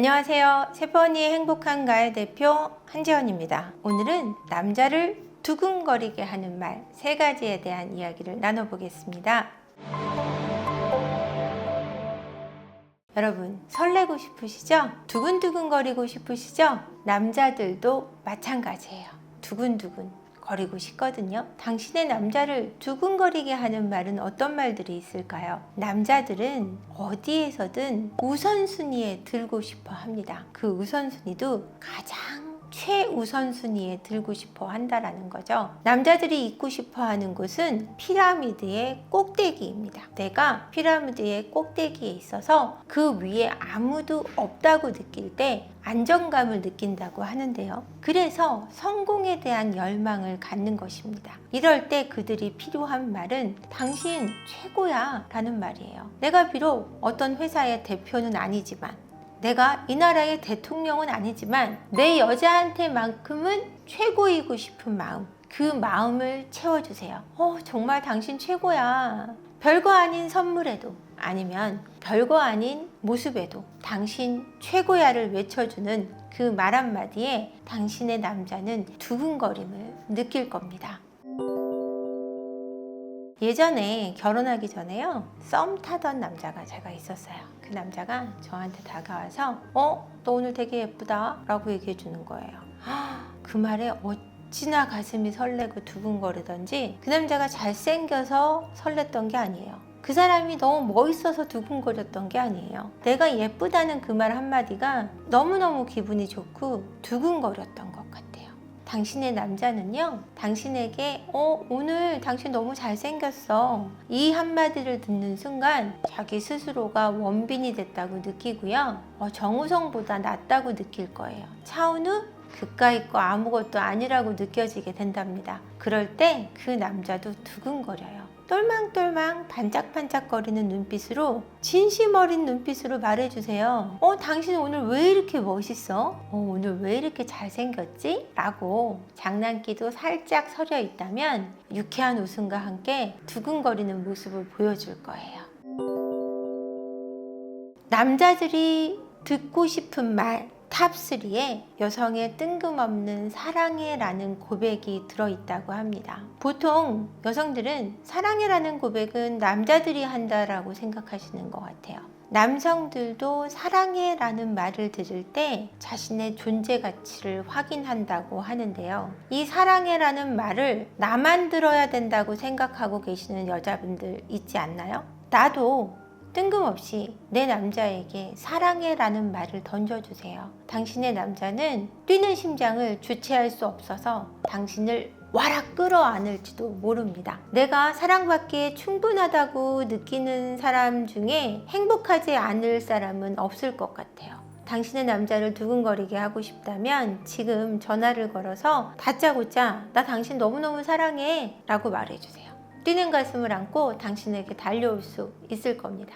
안녕하세요. 세번이의 행복한 가의 대표 한지연입니다. 오늘은 남자를 두근거리게 하는 말 세 가지에 대한 이야기를 나눠보겠습니다. 여러분, 설레고 싶으시죠? 두근두근거리고 싶으시죠? 남자들도 마찬가지예요. 두근두근 거리고 싶거든요. 당신의 남자를 두근거리게 하는 말은 어떤 말들이 있을까요? 남자들은 어디에서든 우선순위에 들고 싶어 합니다. 그 우선순위도 가장 최우선순위에 들고 싶어 한다라는 거죠. 남자들이 있고 싶어 하는 곳은 피라미드의 꼭대기입니다. 내가 피라미드의 꼭대기에 있어서 그 위에 아무도 없다고 느낄 때 안정감을 느낀다고 하는데요. 그래서 성공에 대한 열망을 갖는 것입니다. 이럴 때 그들이 필요한 말은 당신 최고야 라는 말이에요. 내가 비록 어떤 회사의 대표는 아니지만 내가 이 나라의 대통령은 아니지만 내 여자한테만큼은 최고이고 싶은 마음 그 마음을 채워주세요. 어, 정말 당신 최고야. 별거 아닌 선물에도 아니면 별거 아닌 모습에도 당신 최고야를 외쳐주는 그 말 한마디에 당신의 남자는 두근거림을 느낄 겁니다. 예전에 결혼하기 전에요 썸 타던 남자가 제가 있었어요. 그 남자가 저한테 다가와서 어? 너 오늘 되게 예쁘다. 라고 얘기해 주는 거예요. 그 말에 어찌나 가슴이 설레고 두근거리던지 그 남자가 잘생겨서 설렜던 게 아니에요. 그 사람이 너무 멋있어서 두근거렸던 게 아니에요. 내가 예쁘다는 그 말 한마디가 너무너무 기분이 좋고 두근거렸던 것 같아요 당신의 남자는요, 당신에게, 어, 오늘 당신 너무 잘생겼어. 이 한마디를 듣는 순간 자기 스스로가 원빈이 됐다고 느끼고요. 어, 정우성보다 낫다고 느낄 거예요. 차은우? 그까 있고 아무것도 아니라고 느껴지게 된답니다. 그럴 때 그 남자도 두근거려요. 똘망똘망 반짝반짝거리는 눈빛으로 진심 어린 눈빛으로 말해주세요. 어, 당신 오늘 왜 이렇게 멋있어? 어, 오늘 왜 이렇게 잘생겼지? 라고 장난기도 살짝 서려 있다면 유쾌한 웃음과 함께 두근거리는 모습을 보여줄 거예요. 남자들이 듣고 싶은 말 탑3에 여성의 뜬금없는 사랑해라는 고백이 들어있다고 합니다. 보통 여성들은 사랑해라는 고백은 남자들이 한다라고 생각하시는 것 같아요. 남성들도 사랑해라는 말을 들을 때 자신의 존재 가치를 확인한다고 하는데요. 이 사랑해라는 말을 나만 들어야 된다고 생각하고 계시는 여자분들 있지 않나요? 나도 뜬금없이 내 남자에게 사랑해 라는 말을 던져주세요. 당신의 남자는 뛰는 심장을 주체할 수 없어서 당신을 와라 끌어안을지도 모릅니다. 내가 사랑받기에 충분하다고 느끼는 사람 중에 행복하지 않을 사람은 없을 것 같아요. 당신의 남자를 두근거리게 하고 싶다면 지금 전화를 걸어서 다짜고짜 나 당신 너무너무 사랑해 라고 말해주세요. 뛰는 가슴을 안고 당신에게 달려올 수 있을 겁니다.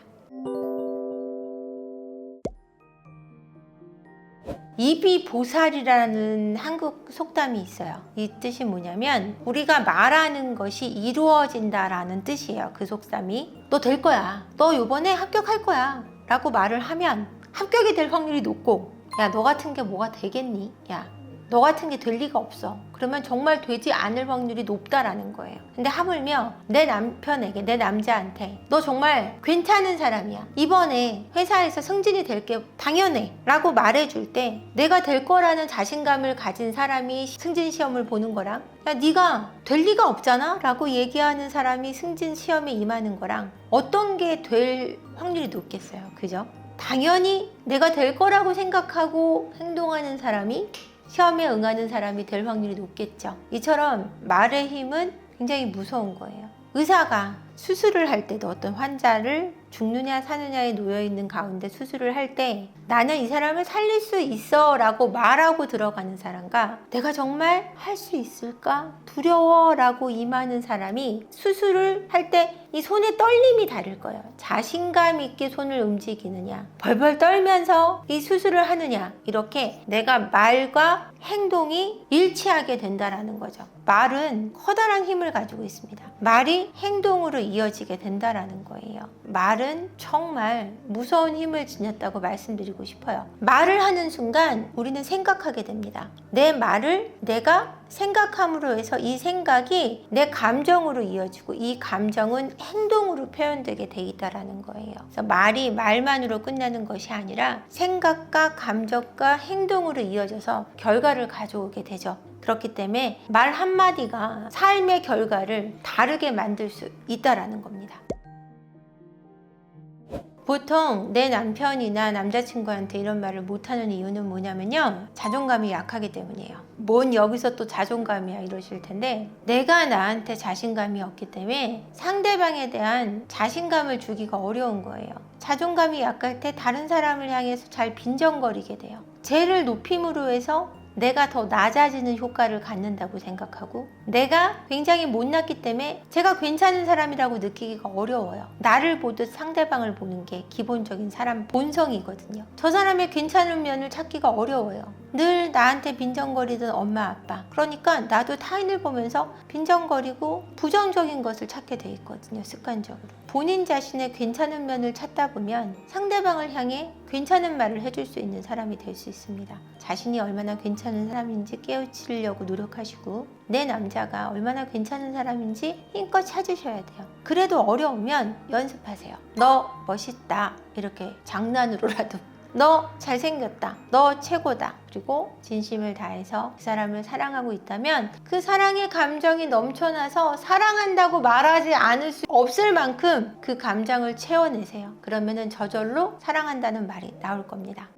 입이 보살이라는 한국 속담이 있어요. 이 뜻이 뭐냐면 우리가 말하는 것이 이루어진다라는 뜻이에요. 그 속담이 너 될 거야. 너 요번에 합격할 거야. 라고 말을 하면 합격이 될 확률이 높고 야 너 같은 게 뭐가 되겠니? 야 너 같은 게 될 리가 없어. 그러면 정말 되지 않을 확률이 높다라는 거예요. 근데 하물며 내 남편에게, 내 남자한테 너 정말 괜찮은 사람이야. 이번에 회사에서 승진이 될 게 당연해. 라고 말해줄 때 내가 될 거라는 자신감을 가진 사람이 승진 시험을 보는 거랑 야, 네가 될 리가 없잖아? 라고 얘기하는 사람이 승진 시험에 임하는 거랑 어떤 게 될 확률이 높겠어요. 그죠? 당연히 내가 될 거라고 생각하고 행동하는 사람이 시험에 응하는 사람이 될 확률이 높겠죠. 이처럼 말의 힘은 굉장히 무서운 거예요. 의사가 수술을 할 때도 어떤 환자를 죽느냐 사느냐에 놓여 있는 가운데 수술을 할 때 나는 이 사람을 살릴 수 있어 라고 말하고 들어가는 사람과 내가 정말 할 수 있을까 두려워 라고 임하는 사람이 수술을 할 때 이 손의 떨림이 다를 거예요. 자신감 있게 손을 움직이느냐 벌벌 떨면서 이 수술을 하느냐 이렇게 내가 말과 행동이 일치하게 된다라는 거죠. 말은 커다란 힘을 가지고 있습니다. 말이 행동으로 이어지게 된다라는 거예요. 말은 정말 무서운 힘을 지녔다고 말씀드리고 싶어요. 말을 하는 순간 우리는 생각하게 됩니다. 내 말을 내가 생각함으로 해서 이 생각이 내 감정으로 이어지고 이 감정은 행동으로 표현되게 돼 있다라는 거예요. 그래서 말이 말만으로 끝나는 것이 아니라 생각과 감정과 행동으로 이어져서 결과를 가져오게 되죠. 그렇기 때문에 말 한마디가 삶의 결과를 다르게 만들 수 있다라는 겁니다. 보통 내 남편이나 남자친구한테 이런 말을 못하는 이유는 뭐냐면요. 자존감이 약하기 때문이에요. 뭔 여기서 또 자존감이야 이러실 텐데 내가 나한테 자신감이 없기 때문에 상대방에 대한 자신감을 주기가 어려운 거예요. 자존감이 약할 때 다른 사람을 향해서 잘 빈정거리게 돼요. 쟤를 높임으로 해서 내가 더 낮아지는 효과를 갖는다고 생각하고 내가 굉장히 못났기 때문에 제가 괜찮은 사람이라고 느끼기가 어려워요. 나를 보듯 상대방을 보는 게 기본적인 사람 본성이거든요. 저 사람의 괜찮은 면을 찾기가 어려워요. 늘 나한테 빈정거리던 엄마 아빠. 그러니까 나도 타인을 보면서 빈정거리고 부정적인 것을 찾게 돼 있거든요. 습관적으로. 본인 자신의 괜찮은 면을 찾다 보면 상대방을 향해 괜찮은 말을 해줄 수 있는 사람이 될 수 있습니다. 자신이 얼마나 괜찮은 사람인지 깨우치려고 노력하시고 내 남자가 얼마나 괜찮은 사람인지 힘껏 찾으셔야 돼요. 그래도 어려우면 연습하세요. 너 멋있다. 이렇게 장난으로라도 너 잘생겼다. 너 최고다. 그리고 진심을 다해서 그 사람을 사랑하고 있다면 그 사랑의 감정이 넘쳐나서 사랑한다고 말하지 않을 수 없을 만큼 그 감정을 채워내세요. 그러면은 저절로 사랑한다는 말이 나올 겁니다.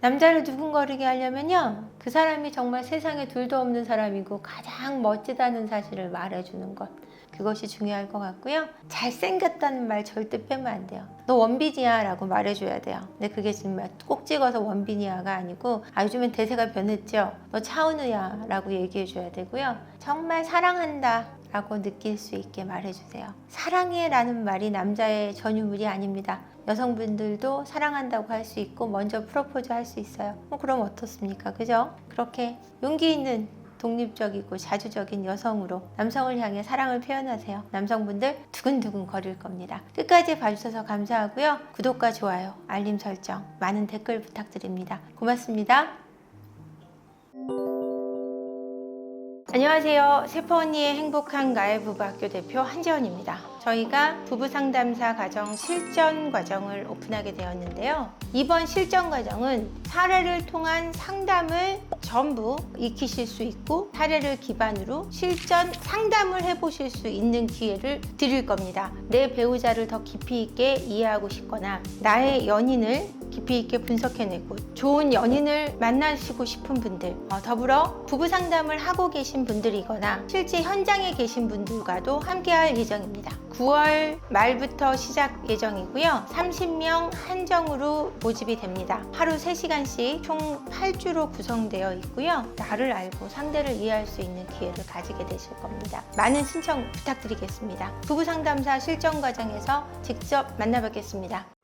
남자를 두근거리게 하려면요. 그 사람이 정말 세상에 둘도 없는 사람이고 가장 멋지다는 사실을 말해주는 것. 그것이 중요할 것 같고요. 잘생겼다는 말 절대 빼면 안 돼요. 너 원빈이야 라고 말해줘야 돼요. 근데 그게 정말 꼭 찍어서 원빈이야가 아니고 아 요즘엔 대세가 변했죠. 너 차은우야 라고 얘기해줘야 되고요. 정말 사랑한다 라고 느낄 수 있게 말해주세요. 사랑해 라는 말이 남자의 전유물이 아닙니다. 여성분들도 사랑한다고 할 수 있고 먼저 프로포즈 할 수 있어요. 뭐 그럼 어떻습니까? 그죠? 그렇게 용기 있는 독립적이고 자주적인 여성으로 남성을 향해 사랑을 표현하세요. 남성분들 두근두근 거릴 겁니다. 끝까지 봐주셔서 감사하고요. 구독과 좋아요, 알림 설정, 많은 댓글 부탁드립니다. 고맙습니다. 안녕하세요. 세포 언니의 행복한 가을 부부학교 대표 한재원입니다. 저희가 부부 상담사 가정 실전 과정을 오픈하게 되었는데요. 이번 실전 과정은 사례를 통한 상담을 전부 익히실 수 있고 사례를 기반으로 실전 상담을 해보실 수 있는 기회를 드릴 겁니다. 내 배우자를 더 깊이 있게 이해하고 싶거나 나의 연인을 깊이 있게 분석해내고 좋은 연인을 만나시고 싶은 분들 어, 더불어 부부 상담을 하고 계신 분들이거나 실제 현장에 계신 분들과도 함께할 예정입니다. 9월 말부터 시작 예정이고요. 30명 한정으로 모집이 됩니다. 하루 3시간씩 총 8주로 구성되어 있고요. 나를 알고 상대를 이해할 수 있는 기회를 가지게 되실 겁니다. 많은 신청 부탁드리겠습니다. 부부 상담사 실전 과정에서 직접 만나뵙겠습니다.